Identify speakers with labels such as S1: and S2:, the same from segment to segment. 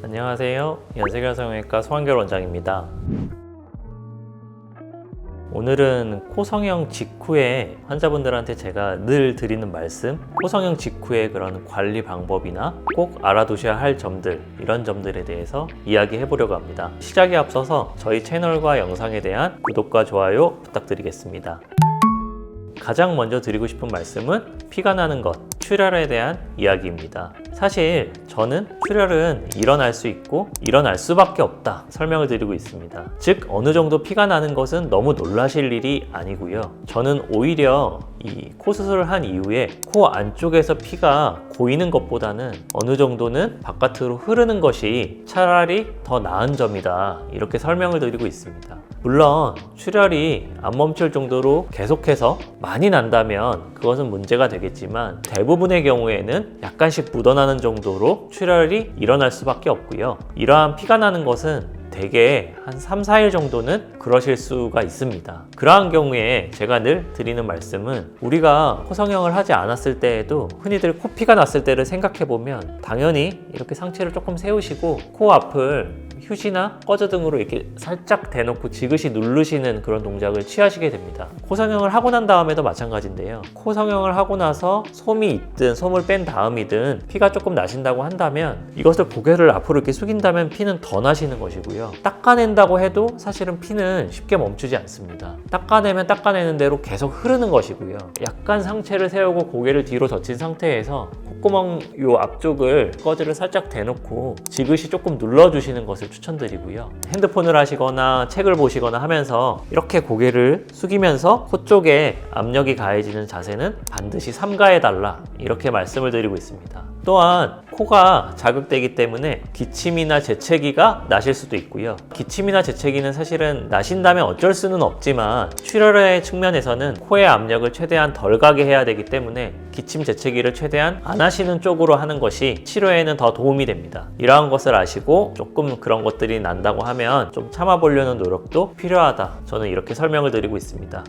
S1: 안녕하세요. 연세결 성형외과 소환결 원장입니다. 오늘은 코성형 직후에 환자분들한테 제가 늘 드리는 말씀, 코성형 직후의 그런 관리 방법이나 꼭 알아두셔야 할 점들, 이런 점들에 대해서 이야기해 보려고 합니다. 시작에 앞서서 저희 채널과 영상에 대한 구독과 좋아요 부탁드리겠습니다. 가장 먼저 드리고 싶은 말씀은 피가 나는 것, 출혈에 대한 이야기입니다. 사실 저는 출혈은 일어날 수 있고 일어날 수밖에 없다 설명을 드리고 있습니다. 즉 어느 정도 피가 나는 것은 너무 놀라실 일이 아니고요. 저는 오히려 이 코 수술을 한 이후에 코 안쪽에서 피가 고이는 것보다는 어느 정도는 바깥으로 흐르는 것이 차라리 더 나은 점이다 이렇게 설명을 드리고 있습니다. 물론 출혈이 안 멈출 정도로 계속해서 많이 난다면 그것은 문제가 되겠지만 대부분의 경우에는 약간씩 묻어나는 정도로 출혈이 일어날 수밖에 없고요. 이러한 피가 나는 것은 대개 한 3, 4일 정도는 그러실 수가 있습니다. 그러한 경우에 제가 늘 드리는 말씀은 우리가 코성형을 하지 않았을 때에도 흔히들 코피가 났을 때를 생각해 보면 당연히 이렇게 상체를 조금 세우시고 코 앞을 휴지나 꺼져 등으로 이렇게 살짝 대놓고 지그시 누르시는 그런 동작을 취하시게 됩니다. 코 성형을 하고 난 다음에도 마찬가지인데요. 코 성형을 하고 나서 솜이 있든 솜을 뺀 다음이든 피가 조금 나신다고 한다면 이것을 고개를 앞으로 이렇게 숙인다면 피는 더 나시는 것이고요. 닦아낸다고 해도 사실은 피는 쉽게 멈추지 않습니다. 닦아내면 닦아내는 대로 계속 흐르는 것이고요. 약간 상체를 세우고 고개를 뒤로 젖힌 상태에서 콧구멍 요 앞쪽을 꺼즈를 살짝 대놓고 지그시 조금 눌러주시는 것을 추천드리고요. 핸드폰을 하시거나 책을 보시거나 하면서 이렇게 고개를 숙이면서 코 쪽에 압력이 가해지는 자세는 반드시 삼가해달라 이렇게 말씀을 드리고 있습니다. 또한 코가 자극되기 때문에 기침이나 재채기가 나실 수도 있고요. 기침이나 재채기는 사실은 나신다면 어쩔 수는 없지만 출혈의 측면에서는 코의 압력을 최대한 덜 가게 해야 되기 때문에 기침 재채기를 최대한 안 하시는 쪽으로 하는 것이 치료에는 더 도움이 됩니다. 이러한 것을 아시고 조금 그런 것들이 난다고 하면 좀 참아보려는 노력도 필요하다. 저는 이렇게 설명을 드리고 있습니다.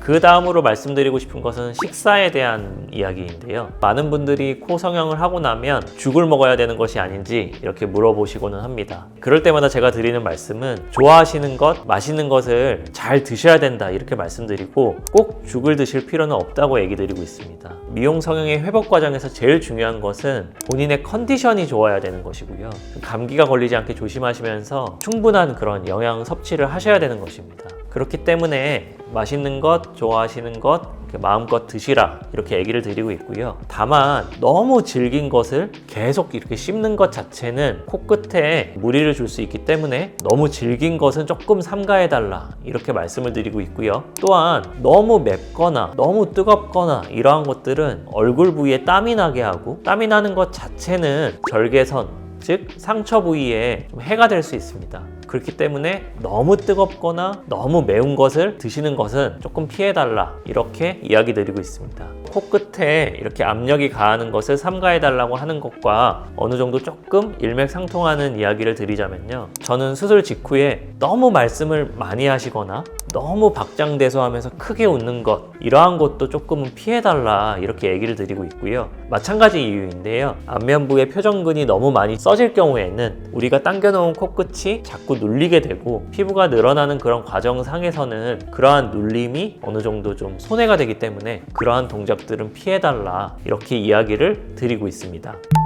S1: 그 다음으로 말씀드리고 싶은 것은 식사에 대한 이야기인데요. 많은 분들이 코 성형을 하고 나면 죽을 먹어야 되는 것이 아닌지 이렇게 물어보시고는 합니다. 그럴 때마다 제가 드리는 말씀은 좋아하시는 것, 맛있는 것을 잘 드셔야 된다 이렇게 말씀드리고 꼭 죽을 드실 필요는 없다고 얘기 드리고 있습니다. 미용 성형의 회복 과정에서 제일 중요한 것은 본인의 컨디션이 좋아야 되는 것이고요. 감기가 걸리지 않게 조심하시면서 충분한 그런 영양 섭취를 하셔야 되는 것입니다. 그렇기 때문에 맛있는 것, 좋아하시는 것, 마음껏 드시라 이렇게 얘기를 드리고 있고요. 다만 너무 질긴 것을 계속 이렇게 씹는 것 자체는 코끝에 무리를 줄 수 있기 때문에 너무 질긴 것은 조금 삼가해 달라 이렇게 말씀을 드리고 있고요. 또한 너무 맵거나 너무 뜨겁거나 이러한 것들은 얼굴 부위에 땀이 나게 하고 땀이 나는 것 자체는 절개선 즉 상처 부위에 좀 해가 될 수 있습니다. 그렇기 때문에 너무 뜨겁거나 너무 매운 것을 드시는 것은 조금 피해달라 이렇게 이야기 드리고 있습니다. 코끝에 이렇게 압력이 가하는 것을 삼가해달라고 하는 것과 어느 정도 조금 일맥상통하는 이야기를 드리자면요. 저는 수술 직후에 너무 말씀을 많이 하시거나 너무 박장대소하면서 크게 웃는 것 이러한 것도 조금은 피해달라 이렇게 얘기를 드리고 있고요. 마찬가지 이유인데요. 안면부의 표정근이 너무 많이 써질 경우에는 우리가 당겨놓은 코끝이 자꾸 눌리게 되고 피부가 늘어나는 그런 과정상에서는 그러한 눌림이 어느 정도 좀 손해가 되기 때문에 그러한 동작들은 피해달라 이렇게 이야기를 드리고 있습니다.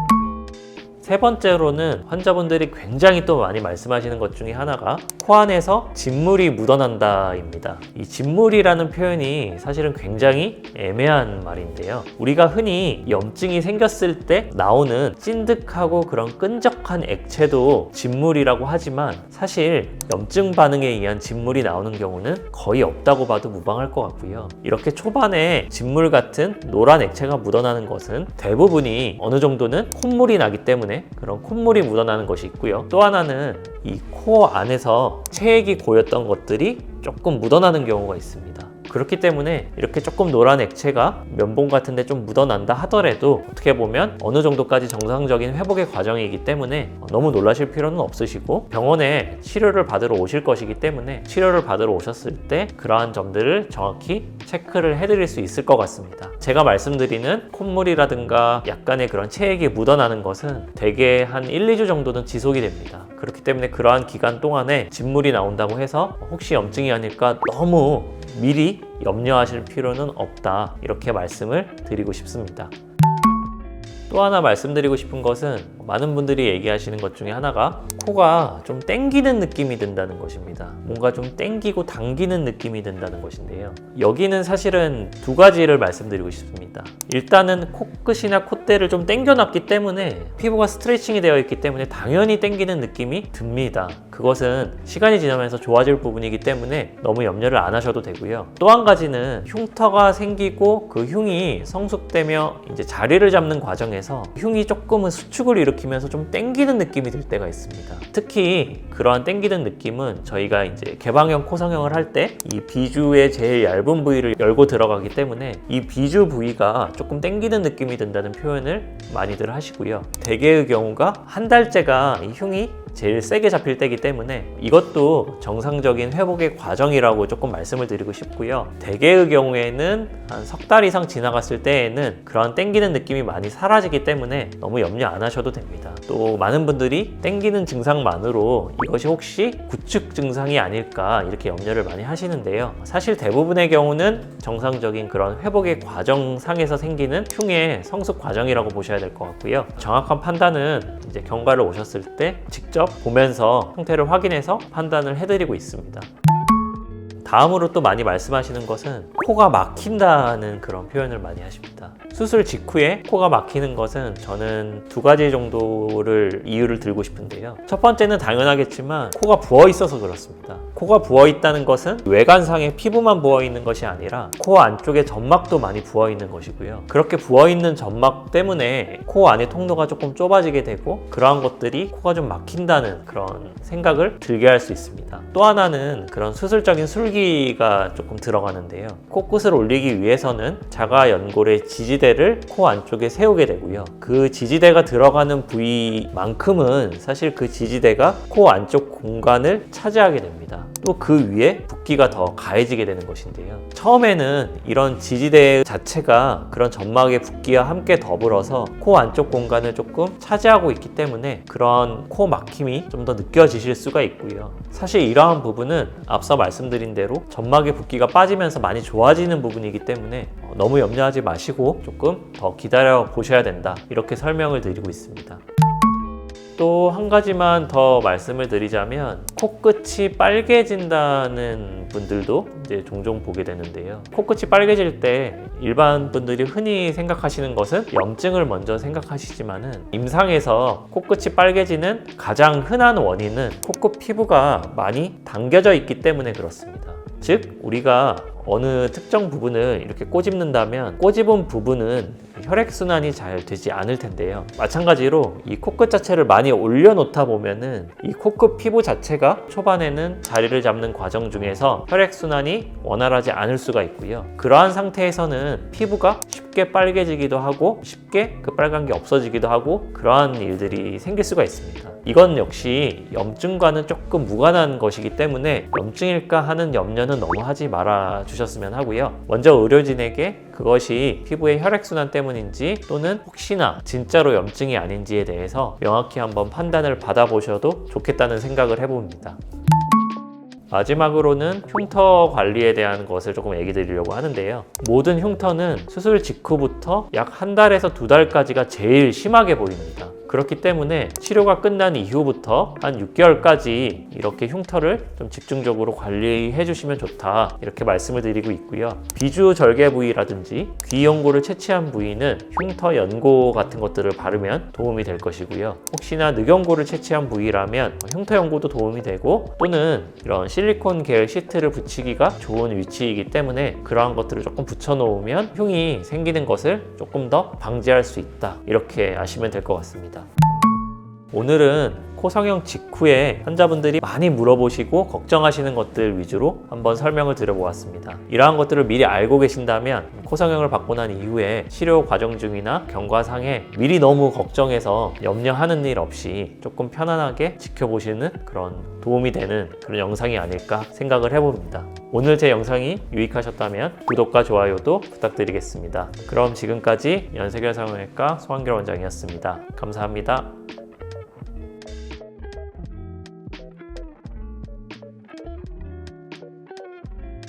S1: 세 번째로는 환자분들이 굉장히 또 많이 말씀하시는 것 중에 하나가 코 안에서 진물이 묻어난다입니다. 이 진물이라는 표현이 사실은 굉장히 애매한 말인데요. 우리가 흔히 염증이 생겼을 때 나오는 찐득하고 그런 끈적한 액체도 진물이라고 하지만 사실 염증 반응에 의한 진물이 나오는 경우는 거의 없다고 봐도 무방할 것 같고요. 이렇게 초반에 진물 같은 노란 액체가 묻어나는 것은 대부분이 어느 정도는 콧물이 나기 때문에 그런 콧물이 묻어나는 것이 있고요. 또 하나는 이 코어 안에서 체액이 고였던 것들이 조금 묻어나는 경우가 있습니다. 그렇기 때문에 이렇게 조금 노란 액체가 면봉 같은데 좀 묻어난다 하더라도 어떻게 보면 어느 정도까지 정상적인 회복의 과정이기 때문에 너무 놀라실 필요는 없으시고 병원에 치료를 받으러 오실 것이기 때문에 치료를 받으러 오셨을 때 그러한 점들을 정확히 체크를 해드릴 수 있을 것 같습니다. 제가 말씀드리는 콧물이라든가 약간의 그런 체액이 묻어나는 것은 대개 한 1, 2주 정도는 지속이 됩니다. 그렇기 때문에 그러한 기간 동안에 진물이 나온다고 해서 혹시 염증이 아닐까 너무 미리 염려하실 필요는 없다. 이렇게 말씀을 드리고 싶습니다. 또 하나 말씀드리고 싶은 것은 많은 분들이 얘기하시는 것 중에 하나가 코가 좀 땡기는 느낌이 든다는 것입니다. 뭔가 좀 땡기고 당기는 느낌이 든다는 것인데요. 여기는 사실은 두 가지를 말씀드리고 싶습니다. 일단은 코끝이나 콧대를 좀 땡겨놨기 때문에 피부가 스트레칭이 되어 있기 때문에 당연히 땡기는 느낌이 듭니다. 그것은 시간이 지나면서 좋아질 부분이기 때문에 너무 염려를 안 하셔도 되고요. 또 한 가지는 흉터가 생기고 그 흉이 성숙되며 이제 자리를 잡는 과정에서 흉이 조금은 수축을 일으키 면서 좀 땡기는 느낌이 들 때가 있습니다. 특히 그러한 땡기는 느낌은 저희가 이제 개방형 코성형을 할 때 이 비주의 제일 얇은 부위를 열고 들어가기 때문에 이 비주 부위가 조금 땡기는 느낌이 든다는 표현을 많이들 하시고요. 대개의 경우가 한 달째가 이 흉이 제일 세게 잡힐 때이기 때문에 이것도 정상적인 회복의 과정이라고 조금 말씀을 드리고 싶고요. 대개의 경우에는 한 석 달 이상 지나갔을 때에는 그런 땡기는 느낌이 많이 사라지기 때문에 너무 염려 안 하셔도 됩니다. 또 많은 분들이 땡기는 증상만으로 이것이 혹시 구축 증상이 아닐까 이렇게 염려를 많이 하시는데요. 사실 대부분의 경우는 정상적인 그런 회복의 과정상에서 생기는 흉의 성숙 과정이라고 보셔야 될 것 같고요. 정확한 판단은 이제 경과를 오셨을 때 직접 보면서 상태를 확인해서 판단을 해드리고 있습니다. 다음으로 또 많이 말씀하시는 것은 코가 막힌다는 그런 표현을 많이 하십니다. 수술 직후에 코가 막히는 것은 저는 두 가지 정도를 이유를 들고 싶은데요. 첫 번째는 당연하겠지만 코가 부어 있어서 그렇습니다. 코가 부어 있다는 것은 외관상의 피부만 부어 있는 것이 아니라 코 안쪽에 점막도 많이 부어 있는 것이고요. 그렇게 부어 있는 점막 때문에 코 안의 통로가 조금 좁아지게 되고 그러한 것들이 코가 좀 막힌다는 그런 생각을 들게 할 수 있습니다. 또 하나는 그런 수술적인 술기 가 조금 들어가는데요. 코끝을 올리기 위해서는 자가 연골의 지지대를 코 안쪽에 세우게 되고요. 그 지지대가 들어가는 부위만큼은 사실 그 지지대가 코 안쪽 공간을 차지하게 됩니다. 또 그 위에 붓기가 더 가해지게 되는 것인데요. 처음에는 이런 지지대 자체가 그런 점막의 붓기와 함께 더불어서 코 안쪽 공간을 조금 차지하고 있기 때문에 그런 코 막힘이 좀 더 느껴지실 수가 있고요. 사실 이러한 부분은 앞서 말씀드린 대로 점막의 붓기가 빠지면서 많이 좋아지는 부분이기 때문에 어, 너무 염려하지 마시고 조금 더 기다려 보셔야 된다. 이렇게 설명을 드리고 있습니다. 또 한 가지만 더 말씀을 드리자면 코끝이 빨개진다는 분들도 이제 종종 보게 되는데요. 코끝이 빨개질 때 일반 분들이 흔히 생각하시는 것은 염증을 먼저 생각하시지만은 임상에서 코끝이 빨개지는 가장 흔한 원인은 코끝 피부가 많이 당겨져 있기 때문에 그렇습니다. 즉 우리가 어느 특정 부분을 이렇게 꼬집는다면 꼬집은 부분은 혈액순환이 잘 되지 않을 텐데요. 마찬가지로 이 코끝 자체를 많이 올려놓다 보면은 이 코끝 피부 자체가 초반에는 자리를 잡는 과정 중에서 혈액순환이 원활하지 않을 수가 있고요. 그러한 상태에서는 피부가 쉽게 빨개지기도 하고 쉽게 그 빨간 게 없어지기도 하고 그러한 일들이 생길 수가 있습니다. 이건 역시 염증과는 조금 무관한 것이기 때문에 염증일까 하는 염려는 너무 하지 말아 주셨으면 하고요. 먼저 의료진에게 그것이 피부의 혈액순환 때문인지 또는 혹시나 진짜로 염증이 아닌지에 대해서 명확히 한번 판단을 받아보셔도 좋겠다는 생각을 해봅니다. 마지막으로는 흉터 관리에 대한 것을 조금 얘기 드리려고 하는데요. 모든 흉터는 수술 직후부터 약 한 달에서 두 달까지가 제일 심하게 보입니다. 그렇기 때문에 치료가 끝난 이후부터 한 6개월까지 이렇게 흉터를 좀 집중적으로 관리해 주시면 좋다. 이렇게 말씀을 드리고 있고요. 비주 절개 부위라든지 귀 연고를 채취한 부위는 흉터 연고 같은 것들을 바르면 도움이 될 것이고요. 혹시나 늑연고를 채취한 부위라면 흉터 연고도 도움이 되고 또는 이런 실리콘 계열 시트를 붙이기가 좋은 위치이기 때문에 그러한 것들을 조금 붙여 놓으면 흉이 생기는 것을 조금 더 방지할 수 있다. 이렇게 아시면 될 것 같습니다 오늘은 코성형 직후에 환자분들이 많이 물어보시고 걱정하시는 것들 위주로 한번 설명을 드려보았습니다. 이러한 것들을 미리 알고 계신다면 코성형을 받고 난 이후에 치료 과정 중이나 경과상에 미리 너무 걱정해서 염려하는 일 없이 조금 편안하게 지켜보시는 그런 도움이 되는 그런 영상이 아닐까 생각을 해봅니다. 오늘 제 영상이 유익하셨다면 구독과 좋아요도 부탁드리겠습니다. 그럼 지금까지 연세결 성형외과 소환결 원장이었습니다. 감사합니다.